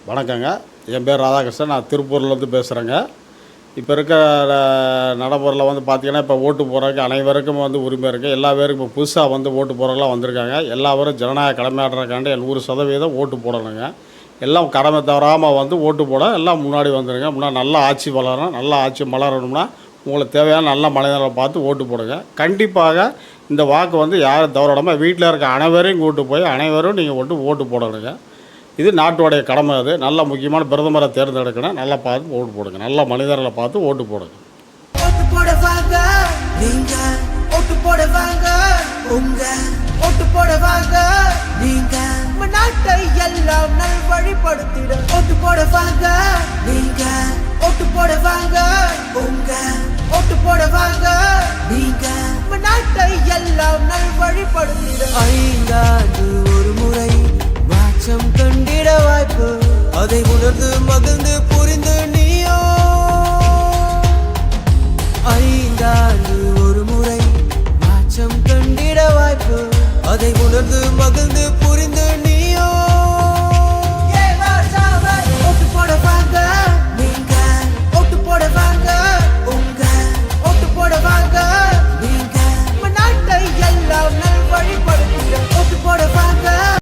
வணக்கங்க. என் பேர் ராதாகிருஷ்ணன். நான் திருப்பூர்லேருந்து பேசுகிறேங்க இப்போ இருக்க அஹ், நடைமுறையில் வந்து பார்த்தீங்கன்னா இப்போ ஓட்டு போடுறதுக்கு அனைவருக்கும் வந்து உரிமை இருக்குது எல்லா பேருக்கும் இப்போ புதுசாக வந்து ஓட்டு போகிறவங்களாம் வந்திருக்காங்க. எல்லாரும் ஜனநாயக கடமையாடுறதுக்காண்டி நூறு சதவீதம் ஓட்டு போடணுங்க. எல்லாம் கடமை தவறாமல் வந்து ஓட்டு போட எல்லாம் முன்னாடி வந்துடுங்க முன்னாடி நல்லா ஆட்சி வளரணும். நல்லா ஆட்சி மலரணும்னா உங்களுக்கு தேவையான நல்ல மனிதர்களை பார்த்து ஓட்டு போடுங்க. கண்டிப்பாக இந்த வாக்கு வந்து யாரும் தவறாமல் வீட்டில் இருக்க அனைவரையும் கூட்டு போய் அனைவரும் நீங்கள் ஓட்டு ஓட்டு போடணுங்க. இது நாட்டோடைய கடமை அது. நல்ல முக்கியமான பிரதமரை தேர்ந்தெடுக்கணும். நல்லா பார்த்து ஓட்டு போடுங்க. நல்ல மனிதர்களை பார்த்து ஓட்டு போடுங்க. ஓட்டு போட வாங்க. நீங்க ஓட்டு போட வாங்க. உங்க ஓட்டு போட வாங்க. நீங்க நம்ம நாட்டை எல்லாம் நல்வழிப்படுத்திட ஓட்டு போட வாங்க. நீங்க ஓட்டு போட வாங்க. உங்க ஓட்டு போட வாங்க. நீங்க நம்ம நாட்டை எல்லாம் நல்வழிப்படுத்திட ஐந்தாண்டு அதை உணர்ந்து மகிழ்ந்து புரிந்து நீயோ? ஐந்தாண்டு ஒரு முறை மாற்றம் கண்டிட வாய்ப்பு. அதை உணர்ந்து மகிழ்ந்து புரிந்து நீ